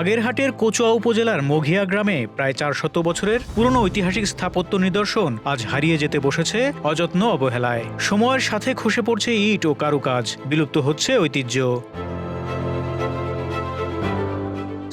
বাগেরহাটের কচুয়া উপজেলার মঘিয়া গ্রামে প্রায় চারশত বছরের পুরনো ঐতিহাসিক স্থাপত্য নিদর্শন আজ হারিয়ে যেতে বসেছে অযত্ন অবহেলায়। সময়ের সাথে খসে পড়ছে ইট ও কারুকাজ। বিলুপ্ত হচ্ছে ঐতিহ্য।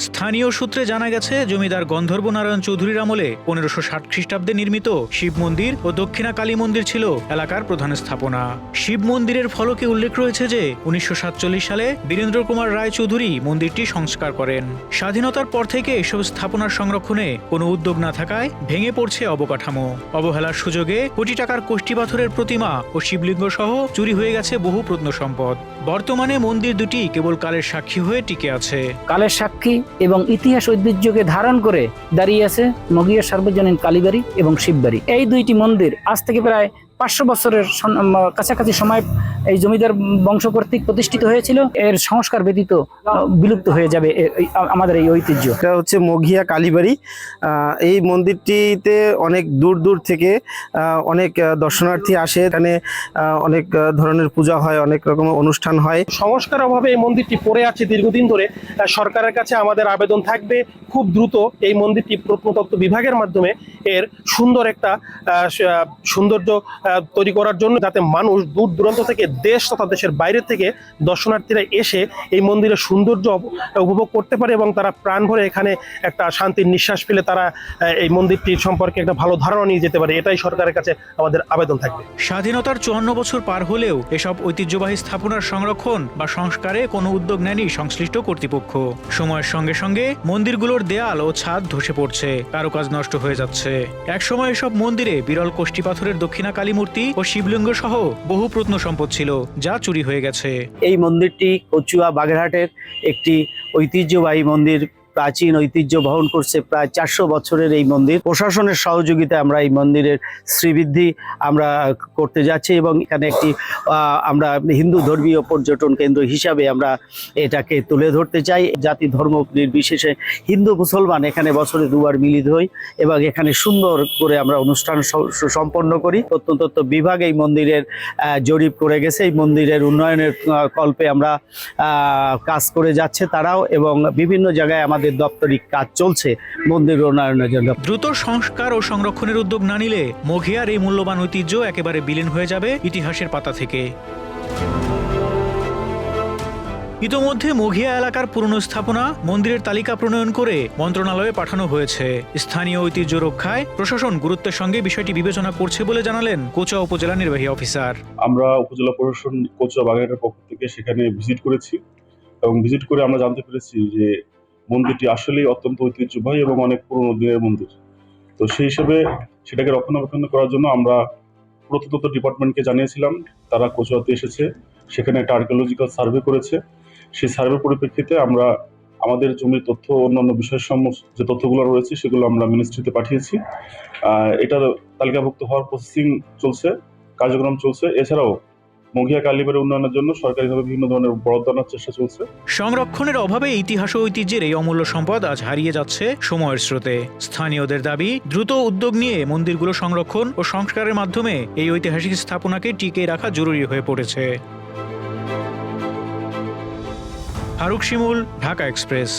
স্থানীয় সূত্রে জানা গেছে, জমিদার গন্ধর্ব নারায়ণ চৌধুরীর আমলে পনেরোশো ষাট খ্রিস্টাব্দে নির্মিত শিব মন্দির ও দক্ষিণা কালী মন্দির ছিল এলাকার প্রধান স্থাপনা। শিব মন্দিরের ফলকে উল্লেখ রয়েছে যে, উনিশশো সাতচল্লিশ সালে বীরেন্দ্র কুমার রায় চৌধুরী মন্দিরটি সংস্কার করেন। স্বাধীনতার পর থেকে এসব স্থাপনার সংরক্ষণে কোনো উদ্যোগ না থাকায় ভেঙে পড়ছে অবকাঠামো। অবহেলার সুযোগে কোটি টাকার কোষ্ঠী পাথরের প্রতিমা ও শিবলিঙ্গ সহ চুরি হয়ে গেছে বহু প্রত্নসম্পদ। বর্তমানে মন্দির দুটি কেবল কালের সাক্ষী হয়ে টিকে আছে। কালের সাক্ষী এবং ইতিহাস ঐতিহ্যকে ধারণ করে দাঁড়িয়ে আছে মগিয়া সার্বজনীন কালীবাড়ি এবং শিববাড়ি। এই দুইটি মন্দির আজ থেকে প্রায় পাঁচশো বছরের কাছাকাছি সময় এই জমিদার বংশ কর্তৃক প্রতিষ্ঠিত হয়েছিল এর সংস্কার ব্যতীত বিলুপ্ত হয়ে যাবে এই- আমাদের এই ঐতিহ্য। এটা হচ্ছে মঘিয়া কালীবাড়ি। এই মন্দিরটিতে অনেক দূর দূর থেকে অনেক দর্শনার্থী আসে। এখানে অনেক ধরনের পূজা হয় অনেক রকম অনুষ্ঠান হয়। সংস্কার অভাবে এই মন্দিরটি পড়ে আছে দীর্ঘদিন ধরে। সরকারের কাছে আমাদের আবেদন থাকবে খুব দ্রুত এই মন্দিরটি প্রত্নতত্ত্ব বিভাগের মাধ্যমে এর সুন্দর একটা সৌন্দর্য তৈরি করার জন্য যাতে মানুষ দূর দূরান্ত থেকে দেশ তথা দেশের বাইরে থেকে দর্শনার্থীরা এসে এই মন্দিরের সৌন্দর্য উপভোগ করতে পারে এবং তারা প্রাণ ভরে এখানে একটা শান্তির নিঃশ্বাস ফেলে তারা এই মন্দিরটির সম্পর্কে একটা ভালো ধারণা নিয়ে যেতে পারে। এটাই সরকারের কাছে আমাদের আবেদন থাকবে। স্বাধীনতার চুয়ান্ন বছর পার হলেও এসব ঐতিহ্যবাহী স্থাপনার সংরক্ষণ বা সংস্কারে কোনো উদ্যোগ নেয়নি সংশ্লিষ্ট কর্তৃপক্ষ। সময়ের সঙ্গে সঙ্গে মন্দিরগুলোর দেয়াল ও ছাদ ধসে পড়ছে কারুকাজ নষ্ট হয়ে যাচ্ছে। একসময় এসব মন্দিরে বিরল কোষ্ঠী পাথরের দক্ষিণা কালী মূর্তি ও শিবলিঙ্গ সহ বহু প্রত্ন সম্পদ ছিল। যা চুরি হয়ে গেছে। এই মন্দিরটি কচুয়া বাগেরহাটের একটি ঐতিহ্যবাহী মন্দির। প্রাচীন ঐতিহ্য বহন করছে প্রায় চারশো বছরের এই মন্দির। প্রশাসনের সহযোগিতায় আমরা এই মন্দিরের শ্রীবৃদ্ধি আমরা করতে যাচ্ছি এবং এখানে একটি আমরা হিন্দু ধর্মীয় পর্যটন কেন্দ্র হিসাবে আমরা এটাকে তুলে ধরতে চাই। জাতি ধর্ম নির্বিশেষে হিন্দু, মুসলমান এখানে বছরে দুবার মিলিত হই এবং এখানে সুন্দর করে আমরা অনুষ্ঠান সম্পন্ন করি। প্রত্নতত্ত্ব বিভাগ এই মন্দিরের জরিপ করে গেছে। এই মন্দিরের উন্নয়নের কল্পে আমরা কাজ করে যাচ্ছে তারাও এবং বিভিন্ন জায়গায় আমাদের দপ্তরিক কাজ চলছে মন্দির উন্নয়নের জন্য। দ্রুত সংস্কার ও সংরক্ষণের উদ্যোগ না নিলে মঘিয়ার এই মূল্যবান ঐতিহ্য একেবারে বিলীন হয়ে যাবে ইতিহাসের পাতা থেকে। ইতোমধ্যে মঘিয়া এলাকার পুরনো স্থাপনা মন্দিরের তালিকা প্রণয়ন করে মন্ত্রণালয়ে পাঠানো হয়েছে। স্থানীয় ঐতিহ্য রক্ষায় প্রশাসন গুরুত্বের সঙ্গে বিষয়টি বিবেচনা করছে বলে জানালেন কোচা উপজেলা নির্বাহী অফিসার। আমরা উপজেলা প্রশাসন কোচা বাগেরহাটের পক্ষ থেকে সেখানে ভিজিট করেছি এবং ভিজিট করে আমরা জানতে পেরেছি যে মন্দিরটি আসলেই অত্যন্ত ঐতিহ্যবাহী এবং অনেক পুরনো দিনের মন্দির। তো সেই হিসেবে সেটাকে রক্ষণাবেক্ষণ করার জন্য আমরা প্রত্নতত্ত্ব ডিপার্টমেন্টকে জানিয়েছিলাম। তারা কোচুয়াতে এসেছে। সেখানে একটা আর্কিওলজিক্যাল সার্ভে করেছে। সেই সার্ভে পরিপ্রেক্ষিতে আমরা আমাদের জমির তথ্য অন্যান্য বিষয় সমস্ত যে তথ্যগুলো রয়েছে সেগুলো আমরা মিনিস্ট্রিতে পাঠিয়েছি। এটা তালিকাভুক্ত হওয়ার প্রসেসিং চলছে, কার্যক্রম চলছে। এছাড়াও মঘিয়া কালীবাড়ি উন্নয়নের জন্য সরকারিভাবে বিভিন্ন ধরনের বরাদ্দ চেষ্টা চলছে। সংরক্ষণের অভাবে ইতিহাস ও ঐতিহ্যের এই অমূল্য সম্পদ আজ হারিয়ে যাচ্ছে সময়ের স্রোতে। স্থানীয়দের দাবি, দ্রুত উদ্যোগ নিয়ে মন্দিরগুলো সংরক্ষণ ও সংস্কারের মাধ্যমে এই ঐতিহাসিক স্থাপনাকে টিকিয়ে রাখা জরুরি হয়ে পড়েছে। ফারুক শিমুল, ঢাকা এক্সপ্রেস।